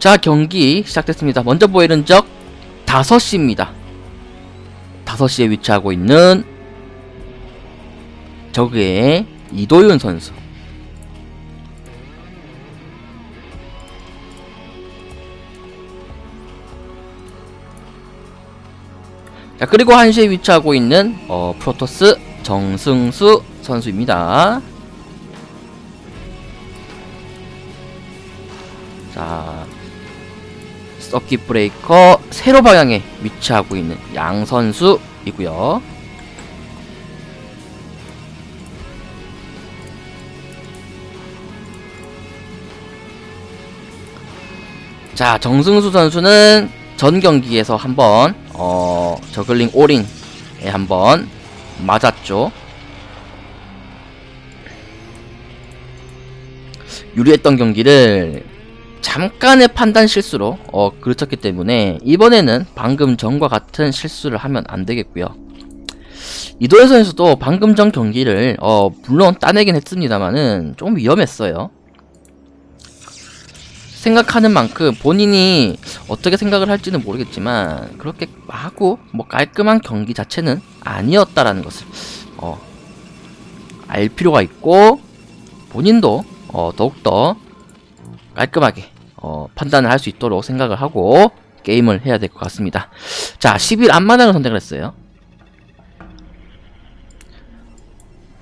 자 경기 시작됐습니다. 먼저 보이는 적 5시입니다. 5시에 위치하고 있는 적의 이도윤 선수. 자 그리고 1시에 위치하고 있는 어, 프로토스 정승수 선수입니다. 자 서킷 브레이커 세로 방향에 위치하고 있는 양 선수이고요. 자 정승수 선수는 전 경기에서 한번 어 저글링 올인에 한번 맞았죠. 유리했던 경기를 잠깐의 판단 실수로 어 그르쳤기 때문에 이번에는 방금 전과 같은 실수를 하면 안 되겠고요. 선수도 방금 전 경기를 어 물론 따내긴 했습니다만은 좀 위험했어요. 생각하는 만큼 본인이 어떻게 생각을 할지는 모르겠지만 그렇게 하고 뭐 깔끔한 경기 자체는 아니었다라는 것을 어, 알 필요가 있고 본인도 어, 더욱더 깔끔하게 어, 판단을 할 수 있도록 생각을 하고 게임을 해야 될 것 같습니다. 자, 10일 앞마당을 선택을 했어요.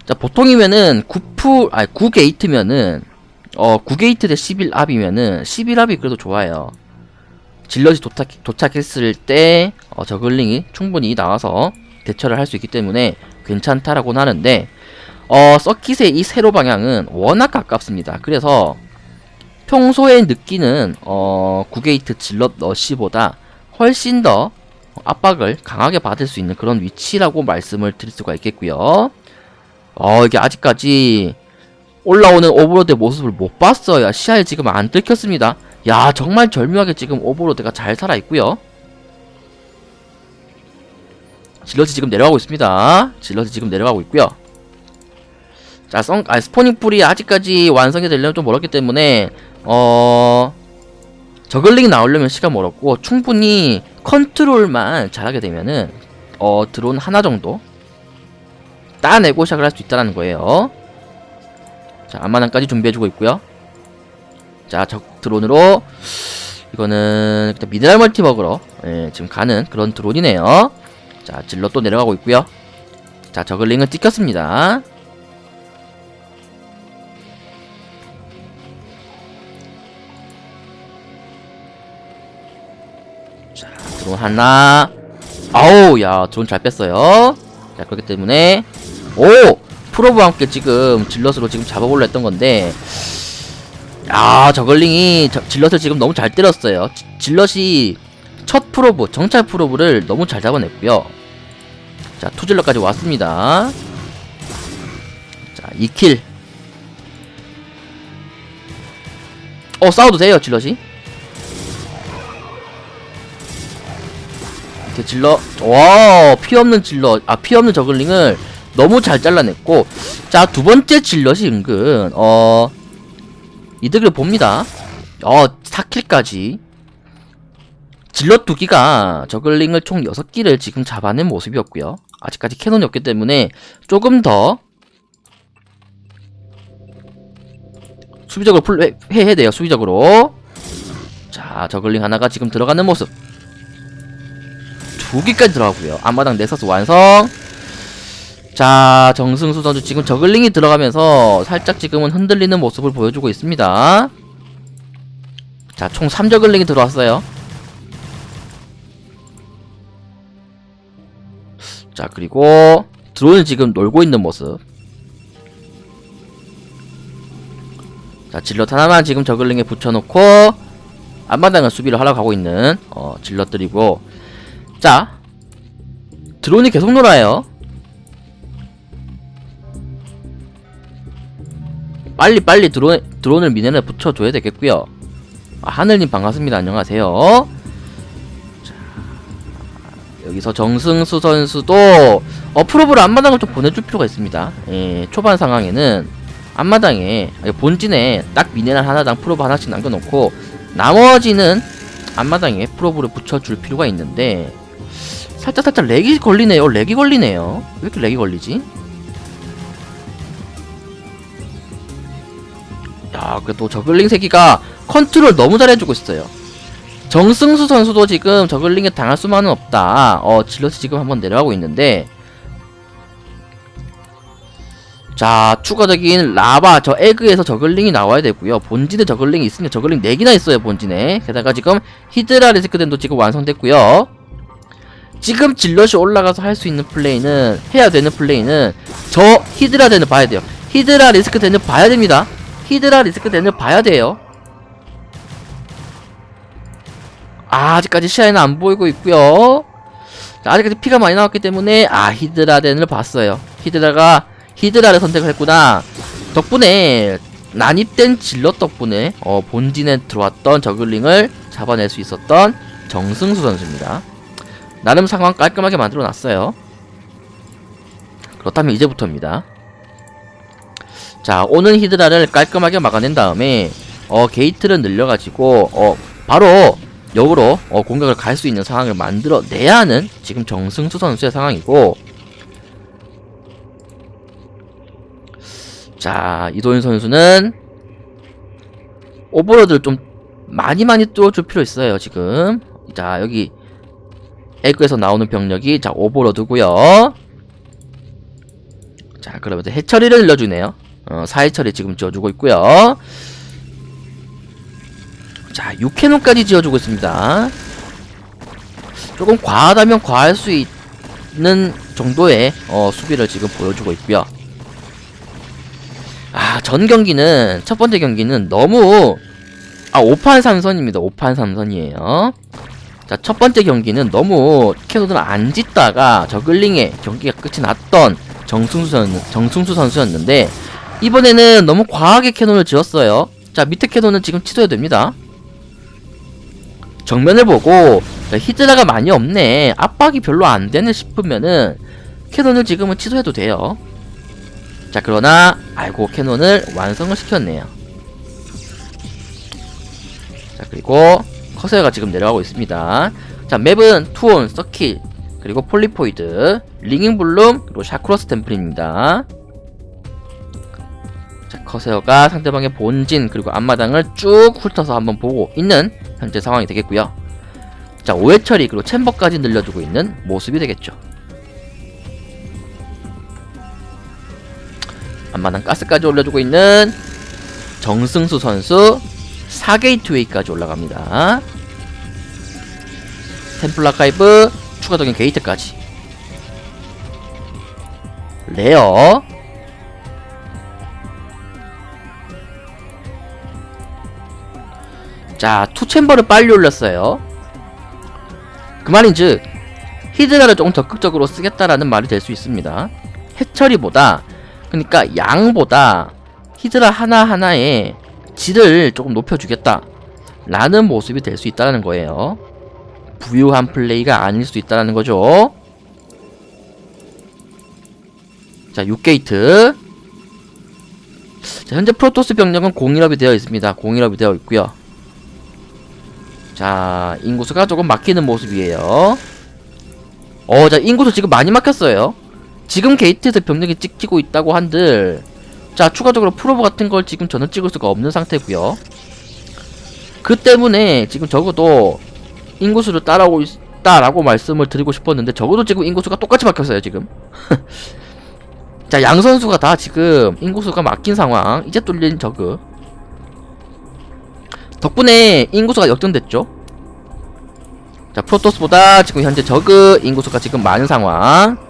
자, 보통이면은 9풀, 아니 9게이트면은 어, 9게이트 대 11압이면은 11압이 그래도 좋아요. 질럿이 도착, 도착했을 때 어, 저글링이 충분히 나와서 대처를 할 수 있기 때문에 괜찮다라고는 하는데 어, 서킷의 이 세로 방향은 워낙 가깝습니다. 그래서 평소에 느끼는 어, 9게이트 질럿 러시보다 훨씬 더 압박을 강하게 받을 수 있는 그런 위치라고 말씀을 드릴 수가 있겠고요. 어, 이게 아직까지 올라오는 오버로드의 모습을 못 봤어요. 시야에 지금 안 들켰습니다. 야, 정말 절묘하게 지금 오버로드가 잘 살아있고요. 질럿이 지금 내려가고 있습니다. 질럿이 지금 내려가고 있고요. 자, 성, 아, 스포닝 풀이 아직까지 완성이 되려면 좀 멀었기 때문에, 어, 저글링이 나오려면 시간 멀었고, 충분히 컨트롤만 잘하게 되면은, 어, 드론 하나 정도 따내고 시작을 할 수 있다는 거예요. 자, 앞마당까지 준비해주고 있고요. 자, 적 드론으로, 이거는, 미네랄 멀티버그로, 예, 지금 가는 그런 드론이네요. 자, 질러 또 내려가고 있고요. 자, 저글링은 찍혔습니다. 하나. 아우, 야, 드론 잘 뺐어요. 자, 그렇기 때문에, 오! 프로브와 함께 지금 질럿으로 지금 잡아보려 했던 건데, 야, 저글링이 저, 질럿을 지금 너무 잘 때렸어요. 지- 질럿이 첫 프로브, 정찰 프로브를 너무 잘 잡아냈고요. 자, 투질럿까지 왔습니다. 자, 2킬. 어, 싸워도 돼요, 질럿이. 이렇게 질럿, 와, 피 없는 질럿, 아, 피 없는 저글링을 너무 잘 잘라냈고, 자, 두 번째 질럿이 은근, 어, 이득을 봅니다. 어, 4킬까지. 질럿 두 기가 저글링을 총 6기를 지금 잡아낸 모습이었고요. 아직까지 캐논이 없기 때문에 조금 더 수비적으로 풀, 해, 해야 돼요. 수비적으로. 자, 저글링 하나가 지금 들어가는 모습. 두 기까지 들어가고요. 앞마당 넥서스 완성. 자, 정승수 선수 지금 저글링이 들어가면서 살짝 지금은 흔들리는 모습을 보여주고 있습니다. 자, 총 3저글링이 들어왔어요. 자, 그리고 드론을 지금 놀고 있는 모습. 자, 질럿 하나만 지금 저글링에 붙여놓고 앞마당은 수비를 하러 가고 있는 어, 질럿들이고 자, 드론이 계속 놀아요. 빨리 빨리 드론 드론을 미네랄 붙여줘야 되겠고요. 아, 하늘님 반갑습니다. 안녕하세요. 자, 여기서 정승수 선수도 어, 프로브를 앞마당을 좀 보내줄 필요가 있습니다. 예, 초반 상황에는 앞마당에 본진에 딱 미네랄 하나당 프로브 하나씩 남겨놓고 나머지는 앞마당에 프로브를 붙여줄 필요가 있는데 살짝 살짝 렉이 걸리네요. 렉이 걸리네요. 왜 이렇게 렉이 걸리지? 야, 그래도 저글링 세기가 컨트롤 너무 잘해주고 있어요. 정승수 선수도 지금 저글링에 당할 수만은 없다. 어, 질럿이 지금 한번 내려가고 있는데 자, 추가적인 라바, 저 에그에서 저글링이 나와야 되고요. 본진에 저글링이 있으면 저글링 4개나 있어요, 본진에. 게다가 지금 히드라 리스크덴도 지금 완성됐고요. 지금 질럿이 올라가서 할 수 있는 플레이는, 해야 되는 플레이는 저 히드라 덴을 봐야 돼요. 히드라 리스크 덴을 봐야 됩니다. 히드라 리스크 덴을 봐야 돼요. 아, 아직까지 시야에는 안 보이고 있고요. 자, 아직까지 피가 많이 나왔기 때문에 아 히드라 덴을 봤어요. 히드라가 히드라를 선택을 했구나. 덕분에 난입된 질럿 덕분에 어, 본진에 들어왔던 저글링을 잡아낼 수 있었던 정승수 선수입니다. 나름 상황 깔끔하게 만들어 놨어요. 그렇다면 이제부터입니다. 자, 오는 히드라를 깔끔하게 막아낸 다음에 어, 게이트를 늘려가지고 어, 바로 역으로 어, 공격을 갈 수 있는 상황을 만들어 내야 하는 지금 정승수 선수의 상황이고 자 이도현 선수는 오버로드를 좀 많이 많이 뚫어줄 필요 있어요 지금 자 여기 에그에서 나오는 병력이 자 오버로드고요. 자 그러면서 해처리를 늘려주네요. 어, 사해처리 지금 지어주고 있고요. 자 6캐논까지 지어주고 있습니다. 조금 과하다면 과할 수 있는 정도의 어, 수비를 지금 보여주고 있고요. 아, 전 경기는, 첫 번째 경기는 너무, 아, 5판 3선입니다. 5판 3선이에요. 자, 첫 번째 경기는 너무 캐논을 안 짓다가 저글링에 경기가 끝이 났던 정승수, 선, 정승수 선수였는데, 이번에는 너무 과하게 캐논을 지었어요. 자, 밑에 캐논은 지금 취소해야 됩니다. 정면을 보고, 자, 히드라가 많이 없네. 압박이 별로 안 되네 싶으면은, 캐논을 지금은 취소해도 돼요. 자 그러나 알고 캐논을 완성을 시켰네요 자 그리고 커세어가 지금 내려가고 있습니다. 자 맵은 투온, 서킷 그리고 폴리포이드 링잉블룸 그리고 샤크로스 템플입니다. 자 커세어가 상대방의 본진 그리고 앞마당을 쭉 훑어서 한번 보고 있는 현재 상황이 되겠고요. 자 오해 처리 그리고 챔버까지 늘려주고 있는 모습이 되겠죠. 앞마당 가스까지 올려주고 있는 정승수 선수 4게이트웨이까지 올라갑니다. 템플라 카이브 추가적인 게이트까지 레어 자 투챔버를 빨리 올렸어요. 그 말인즉 히드라를 조금 적극적으로 쓰겠다라는 말이 될 수 있습니다. 해처리보다 그러니까 양보다 히드라 하나하나의 질을 조금 높여주겠다 라는 모습이 될 수 있다는 거예요. 부유한 플레이가 아닐 수 있다는 거죠. 자 6게이트. 자 현재 프로토스 병력은 공일업이 되어 있습니다. 공일업이 되어 있고요. 자 인구수가 조금 막히는 모습이에요. 어자 인구수 지금 많이 막혔어요. 지금 게이트에서 병력이 찍히고 있다고 한들 자 추가적으로 프로브 같은 걸 지금 저는 찍을 수가 없는 상태고요. 그 때문에 지금 적어도 인구수를 따라오고 있다라고 말씀을 드리고 싶었는데 적어도 지금 인구수가 똑같이 막혔어요 지금. 자 양선수가 다 지금 인구수가 막힌 상황. 이제 뚫린 저그. 덕분에 인구수가 역전됐죠? 자 프로토스보다 지금 현재 저그 인구수가 지금 많은 상황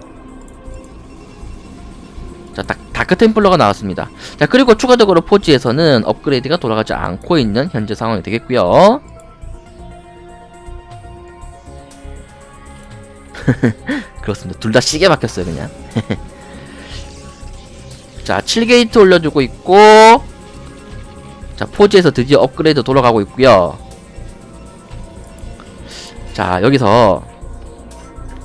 다, 다크템플러가 나왔습니다. 자, 그리고 추가적으로 포지에서는 업그레이드가 돌아가지 않고 있는 현재 상황이 되겠고요. 그렇습니다. 둘 다 시계 막혔어요, 그냥. 자, 7게이트 올려주고 있고, 자, 포지에서 드디어 업그레이드 돌아가고 있고요. 자, 여기서,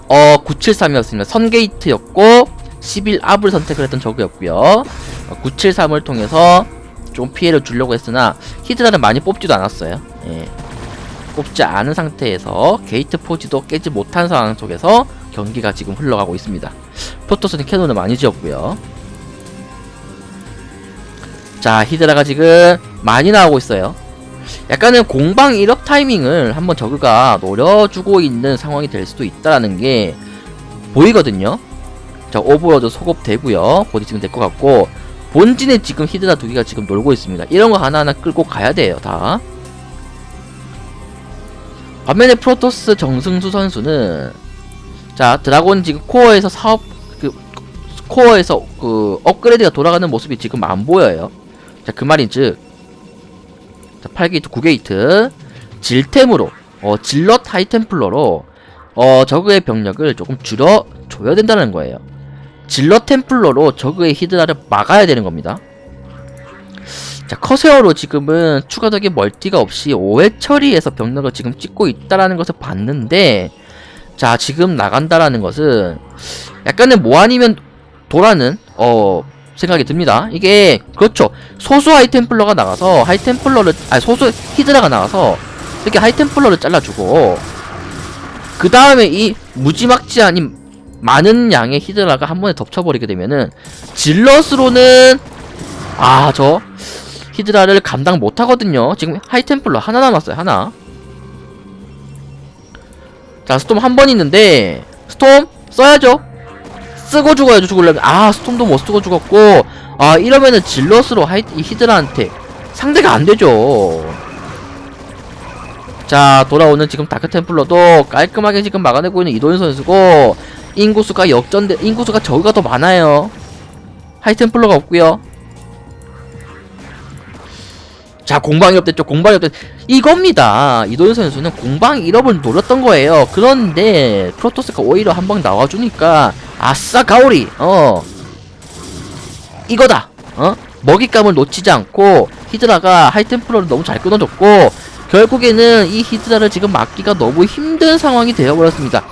어, 973이었습니다. 선게이트였고, 11압을 선택을 했던 저그였고요 973을 통해서 좀 피해를 주려고 했으나 히드라는 많이 뽑지도 않았어요 예, 뽑지 않은 상태에서 게이트 포지도 깨지 못한 상황 속에서 경기가 지금 흘러가고 있습니다. 프로토스는 캐논을 많이 지었고요. 자, 히드라가 지금 많이 나오고 있어요. 약간은 공방 1업 타이밍을 한번 저그가 노려주고 있는 상황이 될 수도 있다라는 게 보이거든요. 자, 오버로드 소급 되고요. 보디 지금 될 것 같고 본진에 지금 히드라 두 개가 지금 놀고 있습니다. 이런 거 하나하나 끌고 가야 돼요, 다. 반면에 프로토스 정승수 선수는 자, 드라곤 지금 코어에서 사업 그 코어에서 그 업그레이드가 돌아가는 모습이 지금 안 보여요. 자, 그 말인 즉 자, 8게이트, 9게이트 질템으로 어, 질럿 하이템플러로 어, 저그의 병력을 조금 줄여 줘야 된다는 거예요. 질럿 템플러로 저그의 히드라를 막아야 되는 겁니다. 자, 커세어로 지금은 추가적인 멀티가 없이 5회 처리해서 병력을 지금 찍고 있다라는 것을 봤는데 자, 지금 나간다라는 것은 약간은 뭐 아니면 도라는 어 생각이 듭니다. 이게 그렇죠. 소수 하이템플러가 나가서 하이템플러를 아니 소수 히드라가 나가서 이렇게 하이템플러를 잘라주고 그 다음에 이 무지막지 아닌 많은 양의 히드라가 한 번에 덮쳐버리게 되면은 질럿으로는 아 저 히드라를 감당 못하거든요. 지금 하이템플러 하나 남았어요. 하나. 자 스톰 한 번 있는데 스톰 써야죠. 쓰고 죽어야죠 죽으려면 아 스톰도 못 쓰고 죽었고 아 이러면은 질럿으로 하이 이 히드라한테 상대가 안 되죠. 자 돌아오는 지금 다크템플러도 깔끔하게 지금 막아내고 있는 이도현 선수고 인구수가 역전돼 인구수가 저기가 더 많아요. 하이템플러가 없고요. 자 공방 1업 됐죠. 공방 1업 됐 이겁니다. 이도현 선수는 공방 1업을 노렸던 거예요. 그런데 프로토스가 오히려 한 방 나와주니까 아싸 가오리. 어. 이거다. 어? 먹잇감을 놓치지 않고 히드라가 하이템플러를 너무 잘 끊어줬고 결국에는 이 히드라를 지금 막기가 너무 힘든 상황이 되어버렸습니다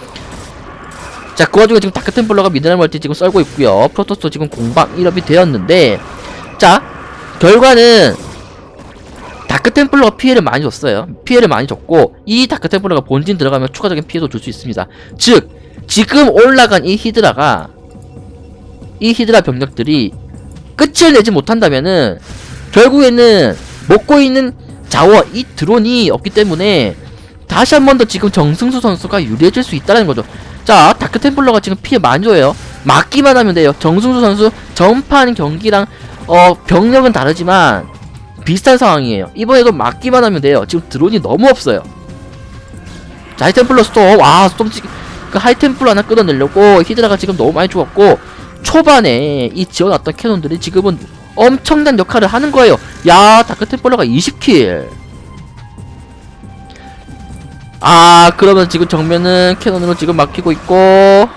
자, 그 와중에 지금 다크템플러가 미네랄 멀티 지금 썰고 있고요. 프로토스도 지금 공방 1업이 되었는데, 자, 결과는 다크템플러가 피해를 많이 줬어요. 피해를 많이 줬고, 이 다크템플러가 본진 들어가면 추가적인 피해도 줄 수 있습니다. 즉, 지금 올라간 이 히드라가, 이 히드라 병력들이 끝을 내지 못한다면은, 결국에는 먹고 있는 자원, 이 드론이 없기 때문에, 다시 한 번 더 지금 정승수 선수가 유리해질 수 있다는 거죠. 자, 다크템플러가 지금 피해 줘요. 막기만 하면 돼요. 정승수 선수 전판 경기랑 어 병력은 다르지만 비슷한 상황이에요. 이번에도 막기만 하면 돼요. 지금 드론이 너무 없어요. 자, 하이템플러 스톰. 와, 스톰 지- 그 하이템플러 하나 끊어내려고 히드라가 지금 너무 많이 죽었고 초반에 이 지어놨던 캐논들이 지금은 엄청난 역할을 하는 거예요. 야, 다크템플러가 20킬. 아 그러면 지금 정면은 캐논으로 지금 막히고 있고.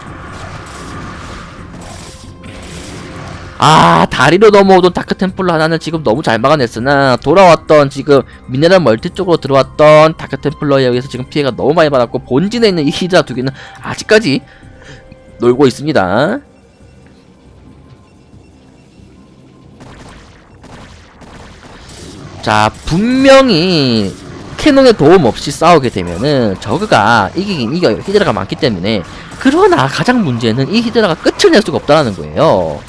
아 다리로 넘어오던 다크템플러 하나는 지금 너무 잘 막아냈으나 돌아왔던 지금 미네랄 멀티 쪽으로 들어왔던 다크템플러에 의해서 지금 피해가 너무 많이 받았고 본진에 있는 이 히드라 두 개는 아직까지 놀고 있습니다. 자 분명히 캐논의 도움 없이 싸우게 되면은 저그가 이기긴 이겨요. 히드라가 많기 때문에. 그러나 가장 문제는 이 히드라가 끝을 낼 수가 없다는 거예요.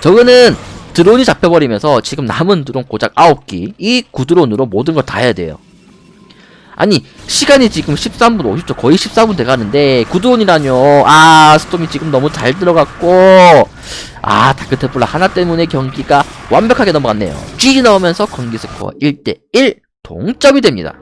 저그는 드론이 잡혀버리면서 지금 남은 드론 고작 9기 이 구드론으로 모든 걸 다 해야 돼요. 아니 시간이 지금 13분 50초 거의 14분 돼가는데 구드론이라뇨 아 스톰이 지금 너무 잘 들어갔고 아 다크테플라 하나 때문에 경기가 완벽하게 넘어갔네요 G 나오면서 경기 스코어 1대1 동점이 됩니다